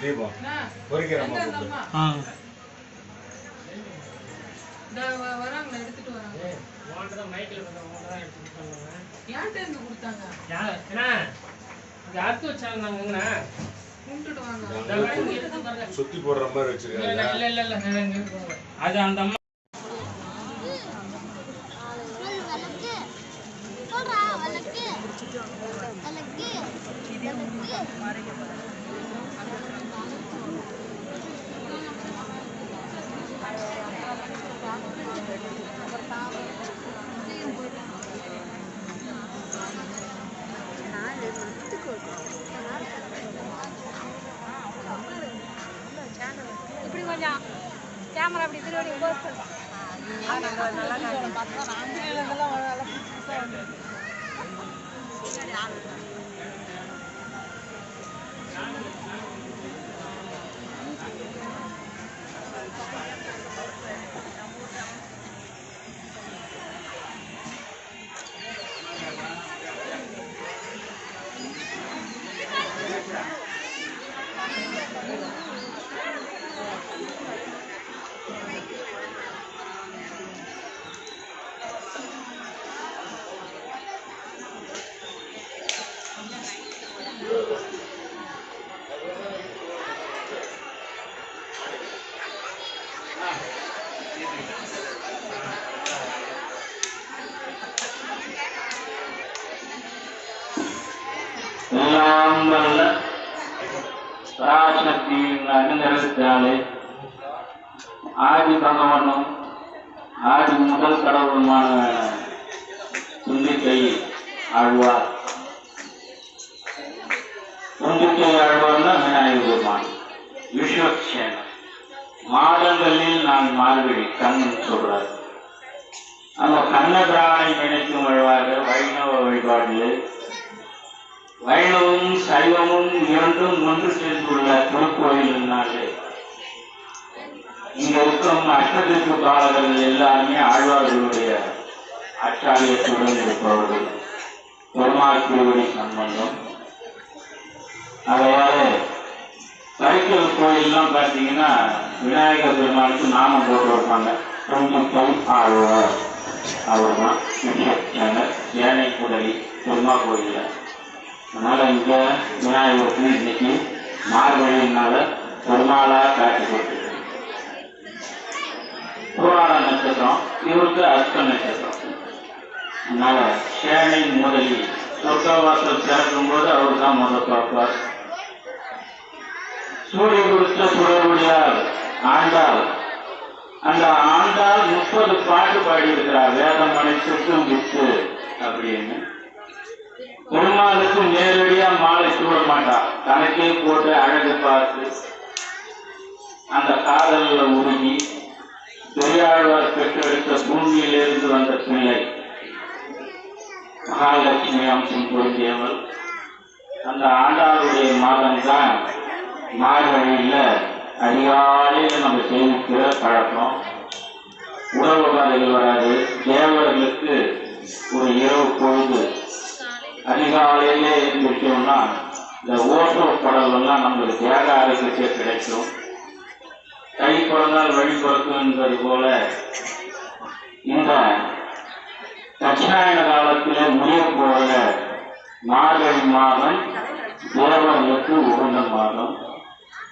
தீபம் பொறிக்கிறம்மா எங்க அந்த கூப்பிடு. அம்மா? ஆ இதோ வ- வராங்களா, எடுத்துட்டு வராங்க. யார்கிட்ட இருந்து கொடுத்தாங்க? கும்பிட்டுட்டு வாங்க. சுத்தி போடுற மாதிரி வச்சிருக்காங்க அது அந்த அம்மா கேமரா எல்லாம் வல்ல பராசக்தியின் அனுநிறத்தாலே ஆதி பகவானும் ஆதி முதல் கடவுளுமான தும்பிக்கை ஆழ்வார் தும்பிக்கை ஆழ்வார்னா விநாயகர் பெருமான் விஸ்வக்சேனர் மாதங்களில் நான் மார்கழி கண்ணன் சொல்றார் அந்த கண்ணபிரானை நினைக்கும் வழிவாக வைணவ வழிபாட்டிலே வைணவமும் சைவமும் இரண்டும் ஒன்று சேர்ந்துள்ள திருக்கோயிலினாலே இங்க இருக்கும் அஷ்டத்திற்கு பாலகர்கள் எல்லாருமே ஆழ்வார்களுடைய ஆச்சாரியத்துடன் இருப்பவர்கள். பெருமாள் திருவடி சம்பந்தம். அதையால சைக்கிள் கோயில்லாம் பார்த்தீங்கன்னா விநாயகர் பெருமாளுக்கு நாமம் போட்டு வைப்பாங்க. பொங்கல் ஆழ்வார். அவர் தான் ஏனை குடலி பெருமா கோயிலில். அதனால இங்க விநாயகருக்கு இன்னைக்கு மார்கழியினால பெருமாளா காட்டி கொடுத்துருக்கு. புராண நட்சத்திரம் இவருக்கு அர்த்த நட்சத்திரம். அதனால சேனை முதலி சொர்க்கவாசல் திறக்கும் போது அவர் தான் முதல் பார்ப்பார். சூரிய குறித்த சுடருடையார் ஆண்டாள். அந்த ஆண்டாள் முப்பது பாட்டு பாடியிருக்கிறார். வேதம் அனைத்துக்கும் வித்து அப்படின்னு. பெருமாளுக்கு நேரடியா மாலை சூட மாட்டா தனக்கே போட்டு அழகு பார்த்து அந்த காதலில் உருகி பெரியாழ்வார் பெற்றெடுத்த பூமியிலிருந்து வந்த பிள்ளை மகாலட்சுமி அம்சம் பொருந்தியவள். அந்த ஆண்டாளுடைய மாதம்தான் மார்கழியில் அதிகாலையில் நம்ம சேமிக்கிற பழக்கம். உறவு வராது. தேவர்களுக்கு ஒரு இரவு பொழுது. அதிகாலையிலே இருந்துட்டோம்னா இந்த ஓசோ படலெல்லாம் நம்மளுக்கு தேக ஆரோக்கியத்தை கிடைக்கும். கை பிறந்தால் வழி பிறக்கும் என்பது போல இந்த தட்சிணாயன காலத்திலே முடிய போகிற மார்கழி மாதம் தேவர்களுக்கு உகந்த மாதம்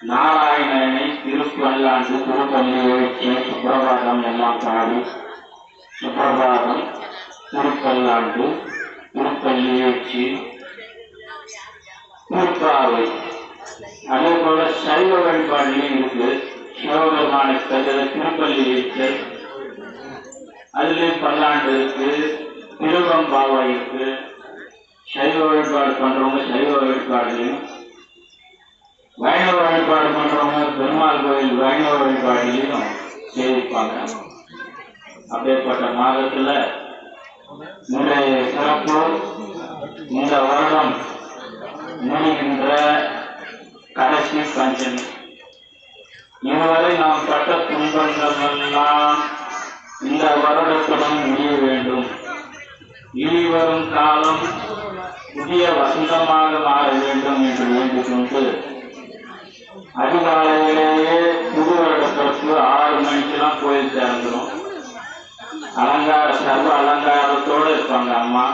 நாராயணனை திருப்பல்லாண்டு திருப்பள்ளி எழுச்சி சுப்பிரபாதம் எல்லாம் பாடி சுப்பிரபாதம் திருப்பல்லாண்டு திருப்பள்ளி எழுச்சி திருப்பாவை அதே போல சைவ வழிபாடுலையும் இருக்கு. சிவபெருமானை தவிர திருப்பள்ளி இருக்கு. அதுலயும் பல்லாண்டு இருக்கு. திருவம்பாவை இருக்கு. சைவ வழிபாடு பண்றவங்க சைவ வழிபாடுலையும். வைணவ வழிபாடு பண்றவங்க பெருமாள் கோயில் வைணவ வழிபாடுலையும் சேவிப்பாங்க அப்படியேப்பட்ட மாதத்துல இன்றைய சிறப்பு இந்த வருடம் முடிகின்ற கடைசி பஞ்சமி. இதுவரை நாம் பட்ட துன்பங்களெல்லாம் இந்த வருடத்துடன் முடிய வேண்டும். இனி வரும் காலம் புதிய வசந்தமாக மாற வேண்டும் என்று வேண்டிக் கொண்டு அதிகாலையிலேயே புது வருடத்திற்கு ஆறு மணிக்கெல்லாம் கோயில் சேர்ந்தோம் அலங்கார சர்வ அலங்காரத்தோடு இருப்பாங்க அம்மா.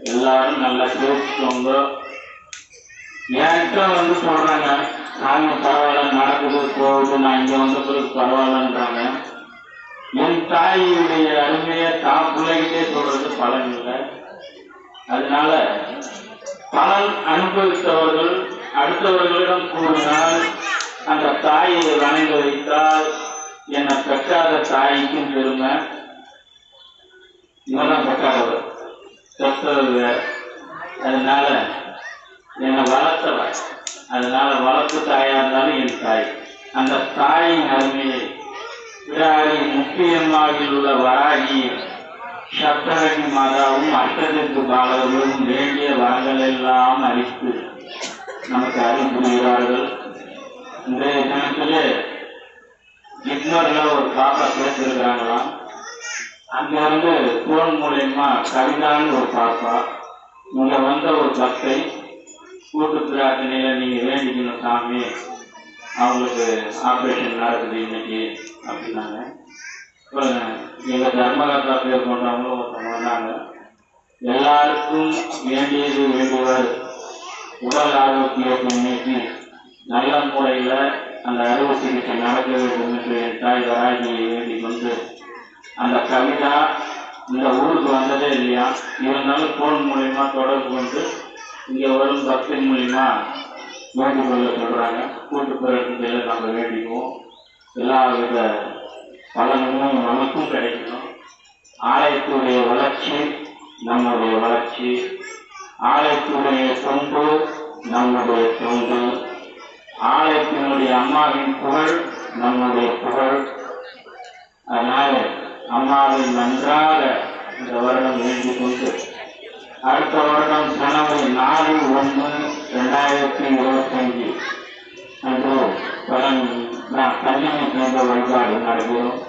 எல்லாரும் நல்லா பேசிக்கோங்க என்கிட்ட வந்து சொல்கிறாங்க சாமி பரவாயில்ல நடக்குது போகுது நான் இங்கே வந்த பிறகு பரவாயில்லன்றாங்க. என் தாயினுடைய அருமையை தான் பிள்ளைகிட்டே சொல்றது பலன் இல்லை. அதனால பலன் அனுபவித்தவர்கள் அடுத்தவர்களிடம் கூறினால் அந்த தாயை வணங்க வைத்தால் என்னை பெற்றாத தாய்க்கும் பெருமை. இவெல்லாம் பெற்றாதவர் பெற்றவர் அதனால என்னை வளர்த்தவர் அதனால வளர்ப்பு தாயா இருந்தாலும் என் தாய். அந்த தாயின் அருமையை பிடாரி முக்கியமாகில் உள்ள வராகி சப்தரணி மாதாவும் அஷ்டதிற்கு பாலர்களும் வேண்டிய வரங்கள் எல்லாம் அளித்து நமக்கு அருள் புரிகிறார்கள். இன்றைய தினத்திலே ஜிப்மர்ல ஒரு பாப்பா சேர்த்திருக்கிறாங்களாம். அங்கே வந்து ஃபோன் மூலயமா கவிதான்னு ஒரு பாப்பா. இங்க வந்த ஒரு பக்தை கூட்டு பிரார்த்தனையில நீங்க வேண்டிக்கணும் சாமி. அவங்களுக்கு ஆப்ரேஷன் நடக்குது இன்னைக்கு அப்படின்னாங்க. அப்புறம் எங்க தர்மகர்த்தா பேர் கொண்டவங்களும் ஒருத்தவங்க வந்தாங்க. எல்லாருக்கும் வேண்டியது வேண்டுவர் உடல் ஆரோக்கியத்தை இன்னைக்கு நல்ல முறையில் அந்த அறுவை சிகிச்சை நடக்க வேண்டும் என்று என் தாய் வராகியை வேண்டிக் கொண்டு அந்த கவிதா இந்த ஊருக்கு வந்ததே இல்லையா? இருந்தாலும் ஃபோன் மூலயமா தொடர்பு கொண்டு இங்கே வரும் பக்தன் மூலயமா வேண்டிக் கொள்ள சொல்கிறாங்க கூட்டு பிறகு நம்ம வேண்டிக்குவோம். எல்லா வித பலனும் நமக்கும் கிடைக்கணும். ஆலயத்துடைய வளர்ச்சி நம்முடைய வளர்ச்சி. ஆலயத்துடைய தொண்டு நம்முடைய தொண்டு. ஆலயத்தினுடைய அம்மாவின் புகழ் நம்முடைய புகழ். அதனால் அம்மாவை நன்றாக இந்த வருடம் வேண்டிக் கொண்டு அடுத்த வருடம் ஜனவரி நாலு ஒன்று ரெண்டாயிரத்தி இருபத்தஞ்சு அன்று பலன் கல்யாணி போன்ற வழிபாடு நடைபெறும்.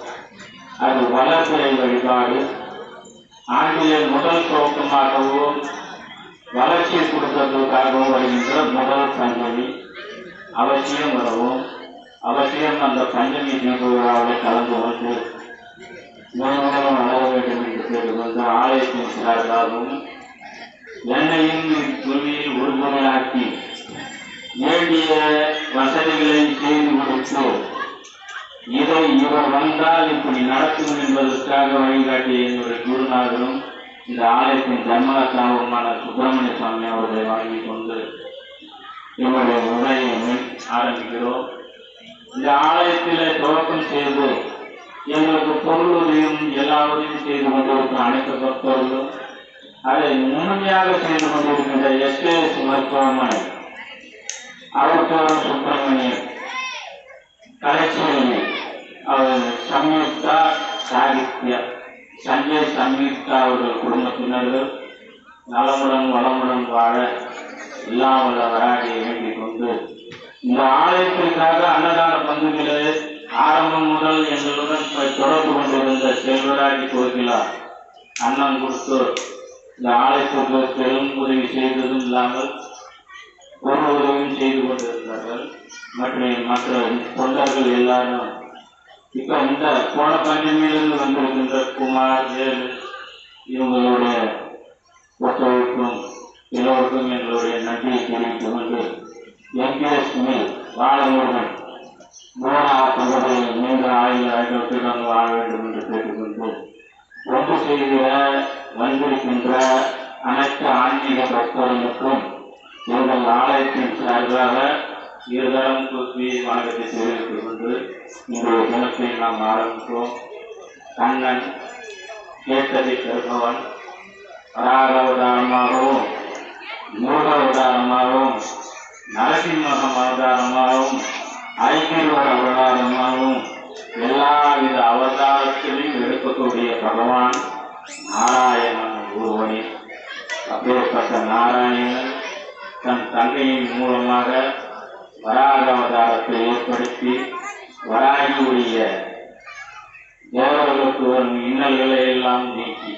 அது வளர்பிறை வழிபாடு. ஆண்டிலே முதல் துவக்கமாகவும் வளர்ச்சி கொடுக்கறதுக்காகவும் வருகின்ற முதல் பஞ்சமி. அவசியம் வரவும் அவசியம் அந்த பஞ்சமி தீப விழாவில் கலந்து கொண்டு மேலும் வளர வேண்டும் என்று கேட்டுக்கொண்டு ஆலயத்தின் சார்பாகவும் என்னையும் இத்துறையில் உறுதுணையாக்கி வேண்டிய வசதிகளை செய்து கொடுத்து இதை இவர் வந்தால் இப்படி நடக்கும் என்பதற்காக வழிகாட்டிய என்னுடைய குருநாதரும் இந்த ஆலயத்தின் தர்மகர்த்தாவுமான சுப்பிரமணிய சுவாமி அவர்களை வாங்கிக் கொண்டு இவருடைய உரையை ஆரம்பிக்கிறோம் இந்த ஆலயத்திலே துவக்கம் செய்து எங்களுக்கு பொருள் உதவியும் எல்லா உதவியும் செய்து கொண்டிருக்கும் அனைத்து பக்தர்களும் அதை முழுமையாக செய்து கொண்டிருக்கின்ற எஸ்ஏஎஸ் மருத்துவமனை அவத்தோரம் சுப்பிரமணியன் கலைச்செல்வி அவர் சம்யுக்தா சாகித்யா சஞ்சய் சம்யுக்தா அவர்கள் குடும்பத்தினர்கள் நலமுடன் வளமுடன் வாழ எல்லாம் உள்ள வராடியை வேண்டிக் கொண்டு இந்த ஆலயத்திற்காக அன்னதான பங்குகளை ஆரம்பம் முதல் எங்களுடன் தொடர்பு கொண்டிருந்த செல்வராஜி கோகிலா அண்ணன் கொடுத்து இந்த ஆலயத்திற்கு பெரும் உதவி செய்ததும் இல்லாமல் ஒரு உதவியும் செய்து கொண்டிருந்தார்கள். மற்றும் மற்ற தொண்டர்கள் எல்லாரும் இப்ப இந்த போன பஞ்சமியிலிருந்து வந்திருக்கின்ற குமார் வேலு இவங்களுடைய ஒத்துழைப்பும் எல்லோருக்கும் எங்களுடைய நன்றியை தெரிவித்துக் கொண்டு எம்பிஎஸ் மில் வாழமுருகன் மூணா செய்கிற வந்திருக்கின்ற அனைத்து ஆன்மீக பக்தர்களுக்கும் எங்கள் ஆலயத்தின் சார்பாக இருதரம் தூக்கி வணக்கத்தை தெரிவித்துக் கொண்டு இன்றைய தினத்தை நாம் ஆரம்பித்தோம் கண்ணன் கேட்டதை பெறுபவன் வராக உதாரணமாகவும் மூல உதாரணமாகவும் நரசிம்ம அவதாரமாகவும் ஐக்கியவர அவதாரமாகவும் எல்லாவித அவதாரத்திலையும் எடுக்கக்கூடிய பகவான் நாராயணன் ஒருவனே அப்பேற்பட்ட நாராயணன் தன் தங்கையின் மூலமாக வராக அவதாரத்தை ஏற்படுத்தி வராகியுடைய தேவர்களுக்கு வரும் இன்னல்களை எல்லாம் நீக்கி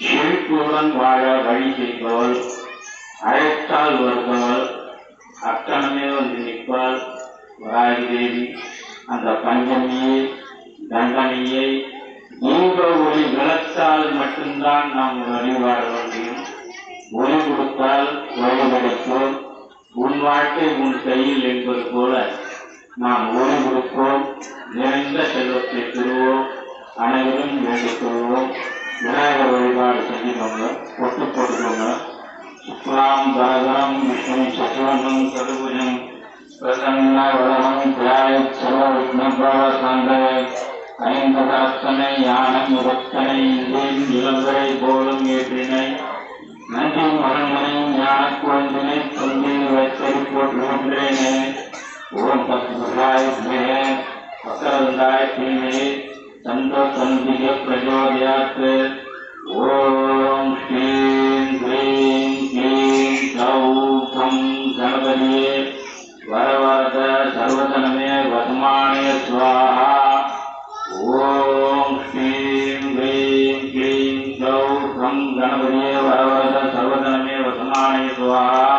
செழிப்புடன் வாழ வழி செய்பவள் அழைத்தால் வருபவள் அக்கணமே வந்து நிற்பாள். பஞ்சமாகி தேவி அந்த பஞ்சமியை தண்டனையை மட்டும்தான் நாம் வழிபாட முடியும் ஒளி கொடுத்தால் ஒளி கிடைக்கும் உன் வாழ்க்கை உன் கையில் என்பது போல நாம் ஒளி கொடுப்போம். நிறைந்த செல்வத்தை பெறுவோம். அனைவரும் வேண்டிக் கொள்வோம். விநாயகர் வழிபாடு செஞ்சுக்கோங்க. பொட்டு போட்டுக்கோங்க. சுக்லாம் பரதரம் விஷ்ணு சசுவனம் கருபுஜம் பிரசன்ன வளனம் தியாய சர்வ விக்னபிரவ சாந்தய ஐந்து கரத்தனை யானம் முகத்தனை இந்தேன் இளங்கரை போலும் ஏற்றினை நன்றி மகன்களையும் ஞான குழந்தினை தொந்தில் வைத்தறி போற்றுகின்றேனே ஓம் தத்முகாய ஸ்மேய பக்கரந்தாய தீமே தந்தோ தந்திக பிரச்சோதயாத் ஓம் ஸ்ரீம் க்ரீம் க்ளீம் சௌகம் கணபதியே வரவரத சர்வதனமே வசமானய ஸ்வாஹா ஓம் ஸ்ரீம் க்ரீம் க்ளீம் சௌகம் கணபதியே வரவரத சர்வதனமே வசமானே சுவாஹா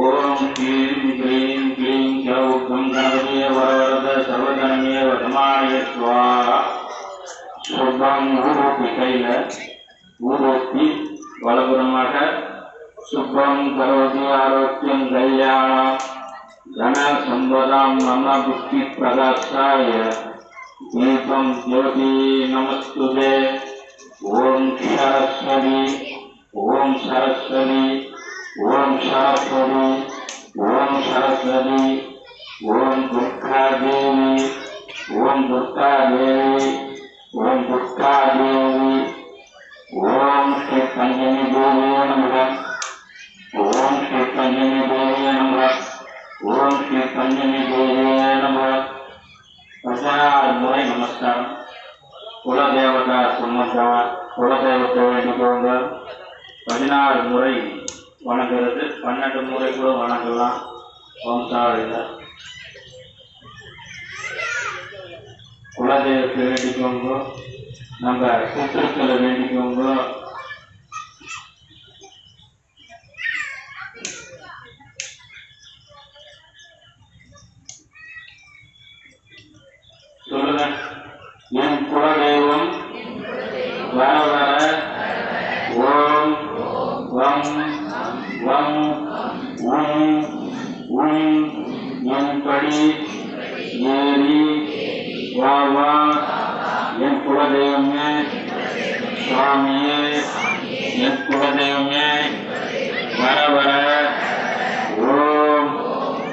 ஓம் ஸ்ரீம் க்ரீம் க்ளீம் சௌகம் கணபதியே வரவரத சர்வதனமே வசமானே சுவாஹா சுபம் ஊரோப்பி கையில் ஊரோப்பி வலபுறமாக சுபம் கரோதி ஆரோக்கியம் கல்யாணம் ஜன சம்பதாம் நம புஷ்டி பிரகாசாய தீபம் ஜோதி நமஸ்துதே ஓம் சரஸ்வதி ஓம் சரஸ்வதி ஓம் சரஸ்வதி ஓம் சரஸ்வதி ஓம் துர்கா தேவி ஓம் துர்கா தேவி ஓம் துர்கா தேவி ஓம் ஸ்ரீ பஞ்சமி தேவியே நமக ஓம் ஸ்ரீ பஞ்சமி தேவியே நமக ஓம் ஸ்ரீ பஞ்சமி தேவியே நமக பதினாறு முறை நமஸ்காரம். குலதேவதா சுமந்தா குலதெய்வத்தை வேண்டிக்கோங்க பதினாறு முறை வணங்குறது பன்னெண்டு முறை கூட வணங்கலாம். வம்சாவளியில் குலதெய்வத்தை வேண்டிக்கோங்க நம்ம சுற்றுக்களை வேண்டிக்கோங்க என் குலதெய்வம் வர வர ஓம் வம் வம் உம் உம் என்படி ஏறி வா வா என் குலதெய்வமே சுவாமியே என் குலதெய்வமே வர வர ஓம்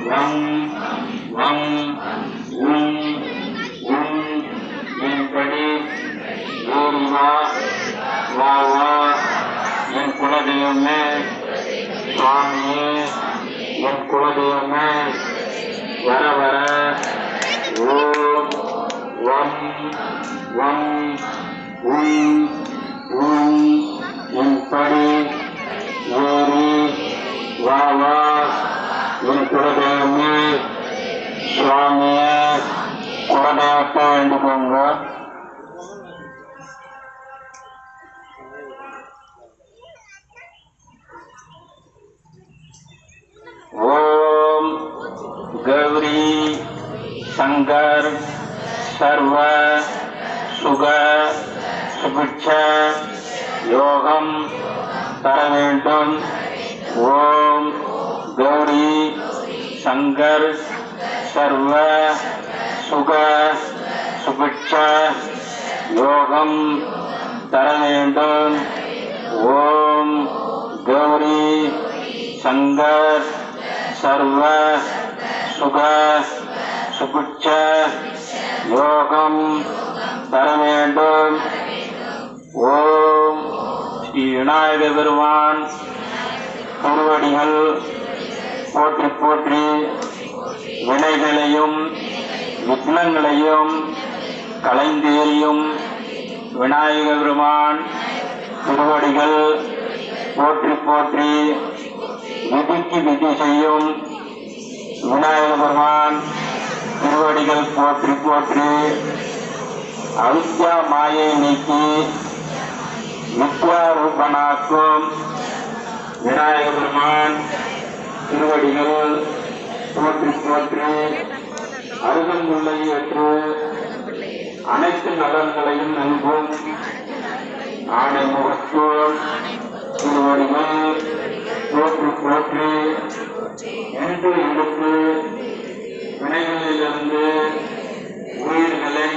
வம் வம் உம் உம் என்படி ஏறி வா வா வா என் குலதெய்வமே சுவாமியே என் குலதெய்வமே வர வர ஓம் வம் வம் உம் உம் என்படி ஏறி வா வா என் குலதெய்வமே சுவாமியே குலதெய்வத்தை வேண்டிக்கோங்க ஓம் கௌரி சங்கர் சர்வ சுக சுபிட்ச யோகம் தர வேண்டும் ஓம் கௌரி சங்கர் சர்வ சுக சுபிட்ச யோகம் தர வேண்டும் ஓம் கௌரி சுகஸ் சர்வ யோகம் தர வேண்டும் ஓம் ஸ்ரீ விநாயக பெருமான் திருவடிகள் போற்றி போற்றி வினைகளையும் விக்னங்களையும் களைந்து எறியும் விநாயக பெருமான் திருவடிகள் போற்றி போற்றி விதிக்கு விதி செய்யும் விநாயக பெருமான் திருவடிகள் போற்றி போற்றி அவித்யா மாயை நீக்கி வித்யா ரூபனாக்கும் விநாயக பெருமான் திருவடிகள் போற்றி போற்றி அருகம்புள்ளை ஏற்று அனைத்து நலன்களையும் நல்கும். ஆணை முகத்தோர் திருவடிகள் போற்றி போற்றி என்று எடுத்து வினைகளிலிருந்து உயிர்களை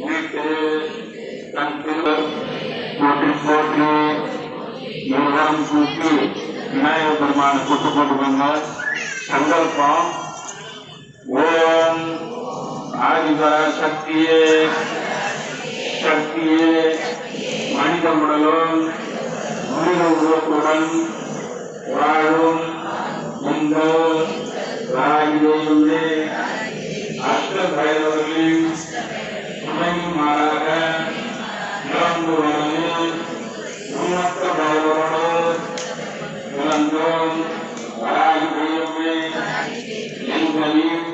மீட்டு தன் திருவர் போற்றி போற்றி இருவரும் கூட்டி விநாயகர் பெருமான கூட்டு போட்டுக்கோங்க சங்கல்பம் ஓம் ஆதிபர சக்தியே சக்தியே மனித உடலும் மனித உருவத்துடன் வாழும் எங்கள் ராஜ்யமே அஷ்ட பைரவர்களின் துணையுமாறாக இழந்து வந்து உன்னத்த பைரவரோடு இழந்தோம் ராஜ்யமே எங்களையும்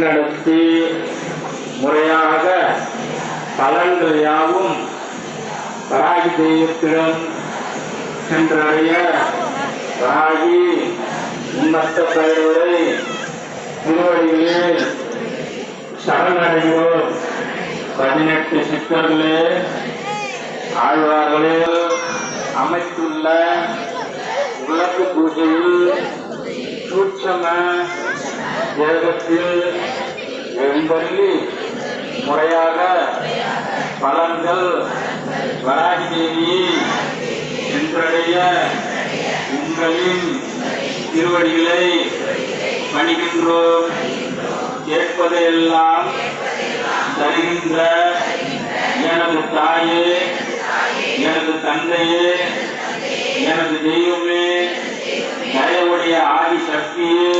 நடத்தி முறையாக பலன்கள் யாவும் ராகி தெய்வத்திடம் சென்றடைய ராகி உன்னத்த பெயர்களை திருவடிகளில் சரணடைவோர் பதினெட்டு சித்தர்களே ஆழ்வார்களே அமைத்துள்ள விளக்கு பூஜையில் சூட்சம வேகத்தில் எழுந்தள்ளி முறையாக பலன்கள் வராகி தேவியை சென்றடைய உங்களின் திருவடிகளை பணிகின்றோம். கேட்பதையெல்லாம் தருகின்ற எனது தாயே எனது தந்தையே எனது தெய்வமே தயவுடைய ஆதி சக்தியே